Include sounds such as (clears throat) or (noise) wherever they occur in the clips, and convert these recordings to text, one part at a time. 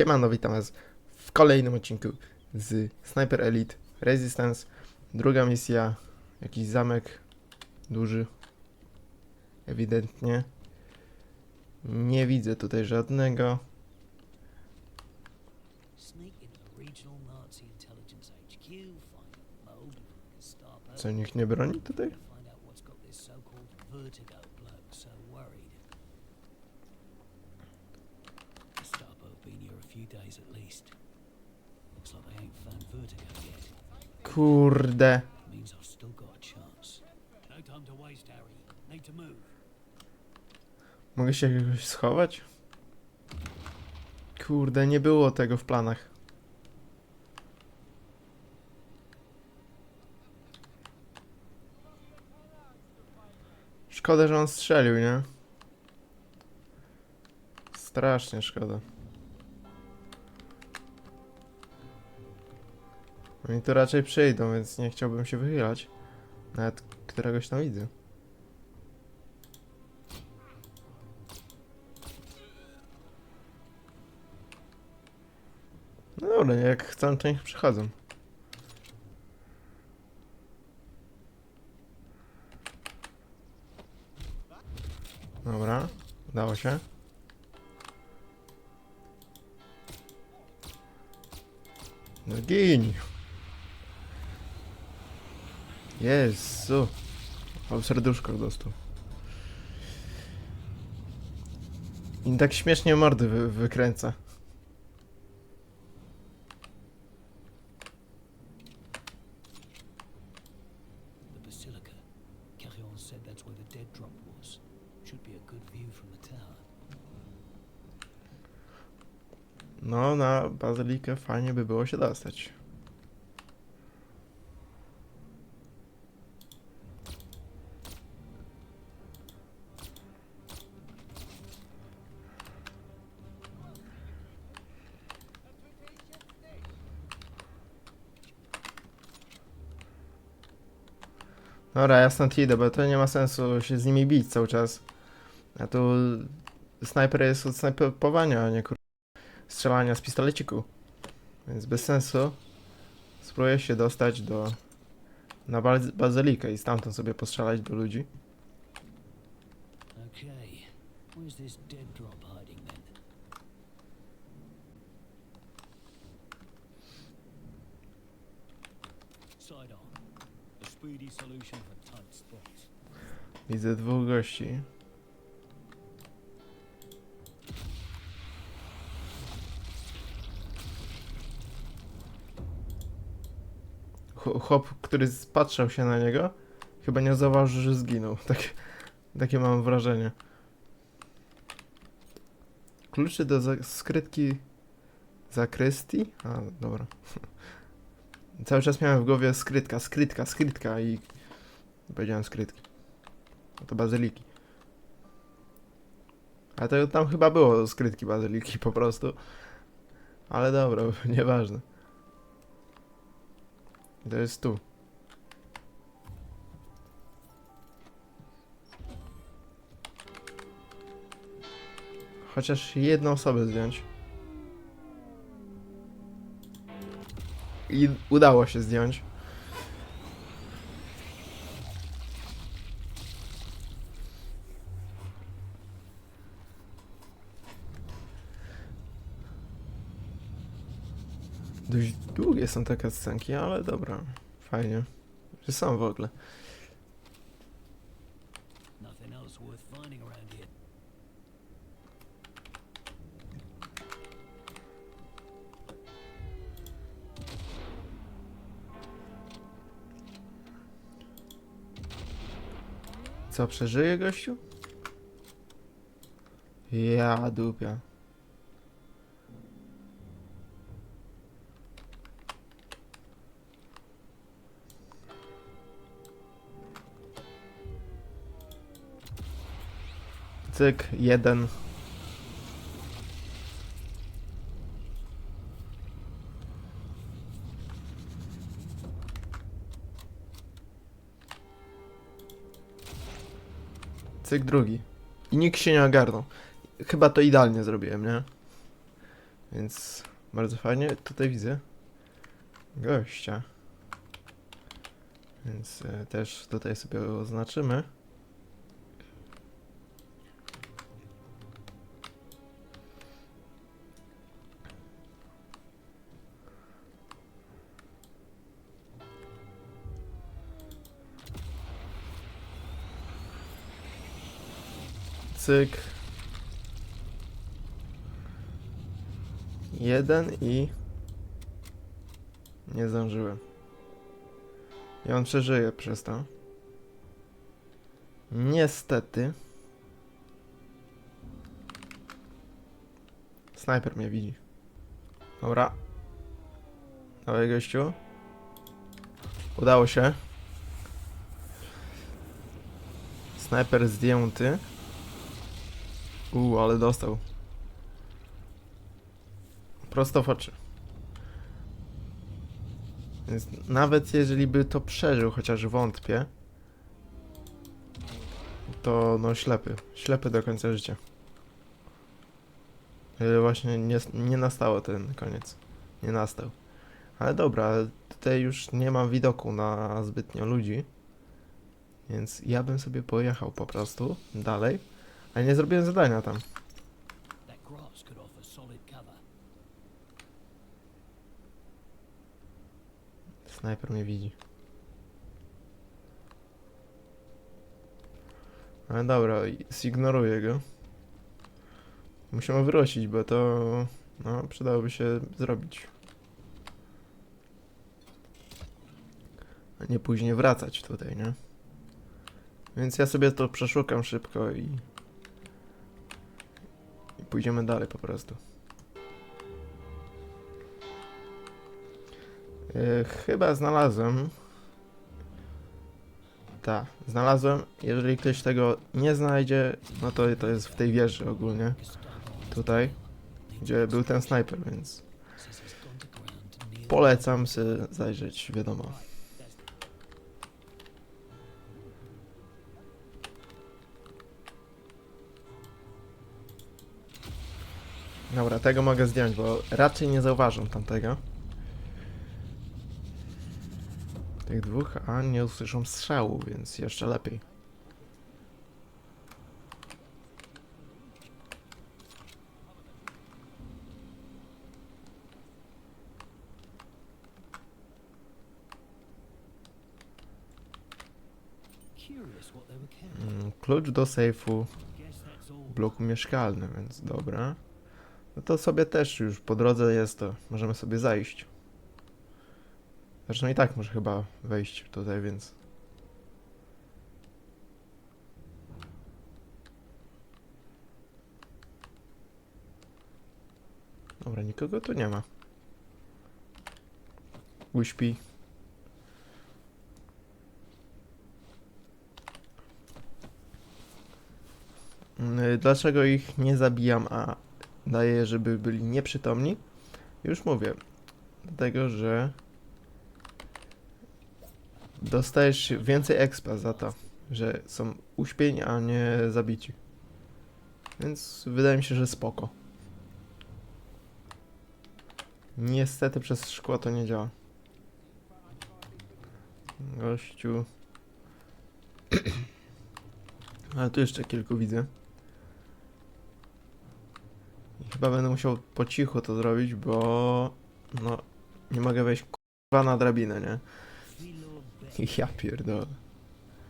Siemano, witam was w kolejnym odcinku z Sniper Elite Resistance. Druga misja, jakiś zamek duży, ewidentnie. Nie widzę tutaj żadnego. Co, nikt nie broni tutaj? Days at least. Looks like they ain't found vertigo yet. Kurde. Means I've still got a chance. No time to waste, Harry. Need to move. Mogę się jakoś schować? Kurde, nie było tego w planach. Szkoda, że on strzelił, nie? Strasznie szkoda. Oni tu raczej przyjdą, więc nie chciałbym się wychylać. Nawet któregoś tam widzę. No dobra, jak chcą, to niech przychodzą. Dobra, udało się. No! Jezu! O serduszko dostał. I tak śmiesznie mordy wy wykręca. No, na bazylikę fajnie by było się dostać. Dobra, ja stąd idę, bo to nie ma sensu się z nimi bić cały czas. A tu snajper jest od snajpowania, a nie kur strzelania z pistoleciku. Więc bez sensu. Spróbuję się dostać do na baz- bazylikę i stamtąd sobie postrzelać do ludzi. Okay. Where's this dead Widzę dwóch gości. Chłop, który spatrzał się na niego, chyba nie zauważył, że zginął. (laughs) Takie, takie mam wrażenie. Kluczy do skrytki zakrystii? A, dobra. (laughs) Cały czas miałem w głowie skrytka, skrytka, skrytka i powiedziałem skrytki. To bazyliki. Ale to tam chyba było skrytki bazyliki po prostu. Ale dobra, (laughs) nieważne. To jest tu. Chociaż jedną osobę zdjąć. I udało się zdjąć. Dość długie są te cutscenki, ale dobra. Fajnie. Że są w ogóle. Nothing else worth finding around Co, przeżyje gościu? Ja dupia. Cyk, jeden. Cyk drugi. I nikt się nie ogarnął. Chyba to idealnie zrobiłem, nie? Więc bardzo fajnie. Tutaj widzę gościa. Więc e, też tutaj sobie oznaczymy. Cyk. Jeden i... Nie zdążyłem. I on przeżyje przez to. Niestety. Snajper mnie widzi. Dobra. Dawaj gościu. Udało się. Snajper zdjęty. Uuu, ale dostał. Prosto w oczy. Więc nawet jeżeli by to przeżył, chociaż wątpię, to no ślepy. Ślepy do końca życia. Ale właśnie nie, nie nastało ten koniec. Nie nastał. Ale dobra, tutaj już nie mam widoku na zbytnio ludzi. Więc ja bym sobie pojechał po prostu dalej. Ale nie zrobiłem zadania tam. Snajper mnie widzi. Ale dobra, i- zignoruję go. Musimy wrócić, bo to no, przydałoby się zrobić. A nie później wracać tutaj, nie? Więc ja sobie to przeszukam szybko i... Pójdziemy dalej po prostu. Yy, chyba znalazłem. Tak, znalazłem. Jeżeli ktoś tego nie znajdzie, no to to jest w tej wieży ogólnie. Tutaj, gdzie był ten snajper, więc polecam sobie zajrzeć, wiadomo. Dobra, tego mogę zdjąć, bo raczej nie zauważą tamtego. Tych dwóch, a nie usłyszą strzału, więc jeszcze lepiej. Mm, Klucz do sejfu w bloku mieszkalnym, więc dobra. No to sobie też już po drodze jest to. Możemy sobie zajść. Zresztą i tak muszę chyba wejść tutaj, więc. Dobra, nikogo tu nie ma. Uśpi. Mm, Dlaczego ich nie zabijam, a daję, żeby byli nieprzytomni? Już mówię. Dlatego, że dostajesz więcej expa za to, że są uśpieni, a nie zabici. Więc wydaje mi się, że spoko. Niestety przez szkło to nie działa. Gościu. (clears throat) Ale tu jeszcze kilku widzę. I chyba będę musiał po cichu to zrobić, bo no nie mogę wejść kurwa na drabinę, nie? (laughs) Ja pierdolę.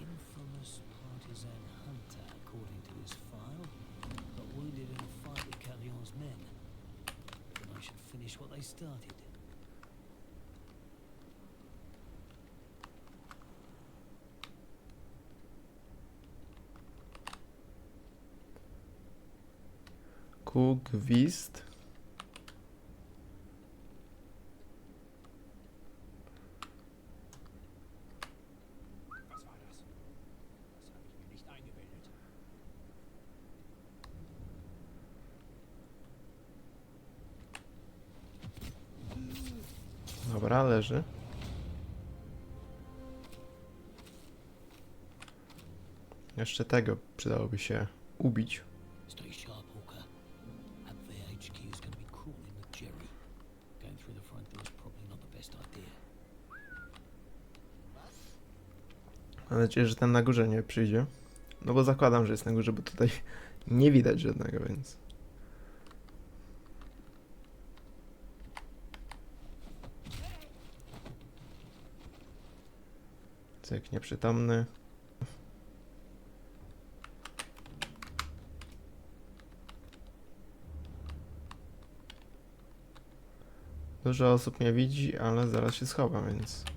infamous partisan hunter, according to his file, got wounded in a fight with Carrion's men. Then I should finish what they started. Ku gwizd. Was war das? Das habe ich mir nicht eingebildet. Dobra, leży. Jeszcze tego przydałoby się ubić. Stay Mam nadzieję, że ten na górze nie przyjdzie. No bo zakładam, że jest na górze, bo tutaj (laughs) nie widać żadnego, więc... Cyk, nieprzytomny. Dużo osób mnie widzi, ale zaraz się schowam, więc...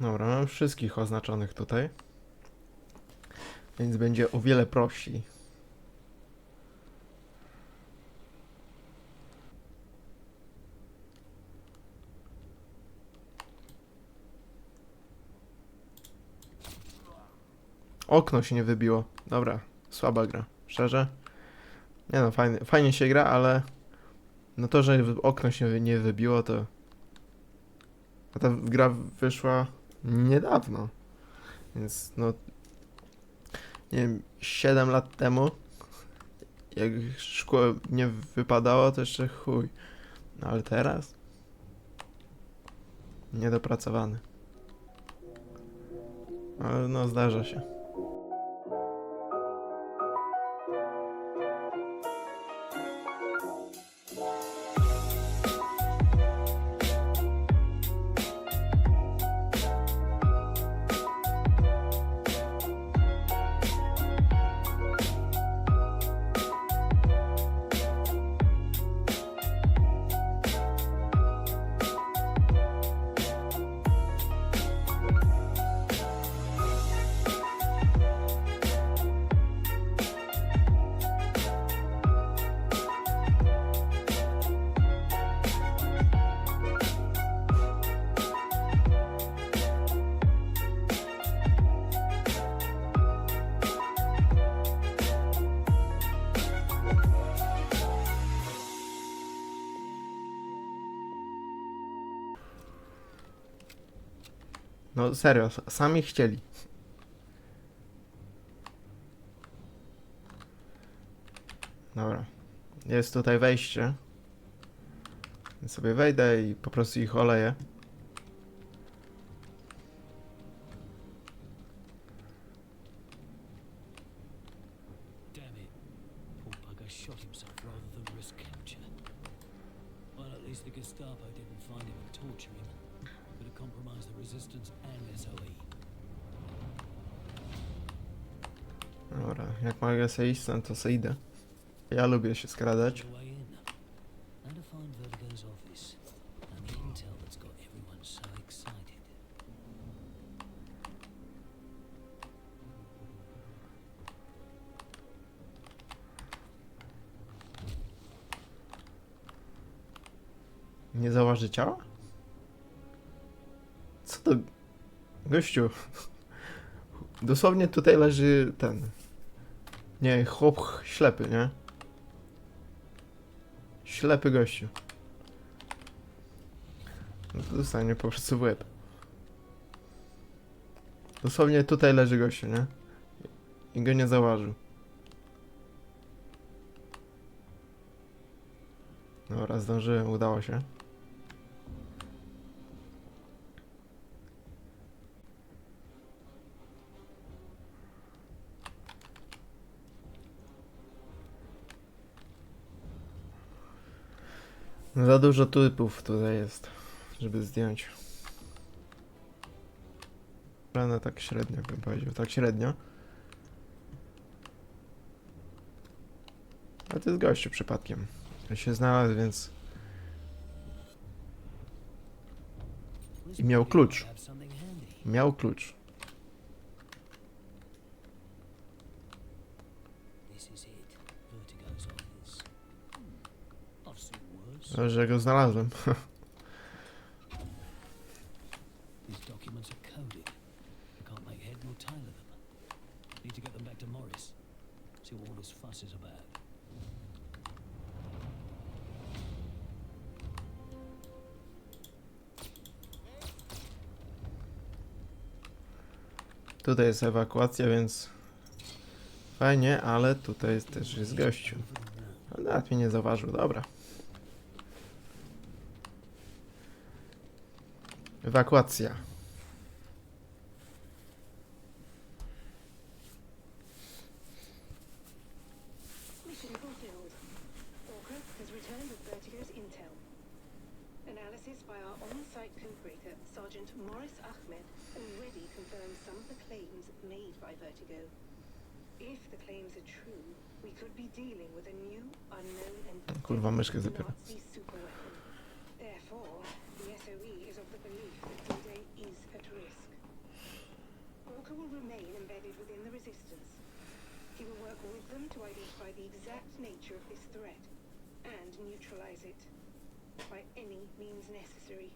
Dobra, mam wszystkich oznaczonych tutaj. Więc będzie o wiele prościej. Okno się nie wybiło. Dobra, słaba gra. Szczerze. Nie no, fajnie, fajnie się gra, ale no to, że okno się nie wybiło, to a ta gra wyszła niedawno. Więc no nie wiem, 7 lat temu jak szkło nie wypadało, to jeszcze chuj. No ale teraz niedopracowany. Ale no zdarza się. No serio, sami chcieli. Dobra. Jest tutaj wejście. Sobie wejdę i po prostu ich oleję. Iść stąd, to sobie idę. Ja lubię się skradać. Nie zauważy ciała? Co to? Gościu. Dosłownie tutaj leży ten. Nie, chłop ch- ślepy, nie? Ślepy gościu. No to dostanie po prostu w łeb. Dosłownie tutaj leży gościu, nie? I go nie zauważył. Dobra, zdążyłem, udało się. Za dużo typów tutaj jest, żeby zdjąć. Ale tak średnio bym powiedział, tak średnio. Ale to jest gościu przypadkiem. Ja się znalazł, więc I miał klucz. miał klucz. This is it. Vertigo's office. Hmm. I've seen worse. No, że go znalazłem. These documents are coded. I can't make head nor tail of them. Need to get them back to Morris. See what all this fuss is about. Tutaj jest ewakuacja, więc fajnie, ale tutaj jest też jest gościu. Nawet mnie nie zauważył, dobra. Ewakuacja. Mission fulfilled. Orca has returned with Vertigo's intel. Analysis by our on-site co-breaker, Sergeant Morris Ahmed, already confirms some of the claims made by Vertigo. If the claims are true, we could be dealing with a new, unknown and Kurwa, myszkę zapiera. Nazi superweapon. SOE is of the belief that D-Day is at risk. Orca will remain embedded within the Resistance. He will work with them to identify the exact nature of this threat and neutralize it by any means necessary.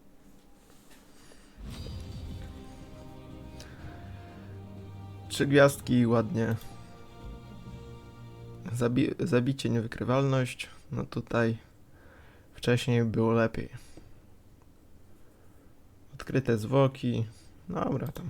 Trzy gwiazdki, ładnie. Zabi zabicie, niewykrywalność. No tutaj wcześniej było lepiej. Odkryte zwłoki. Dobra, tam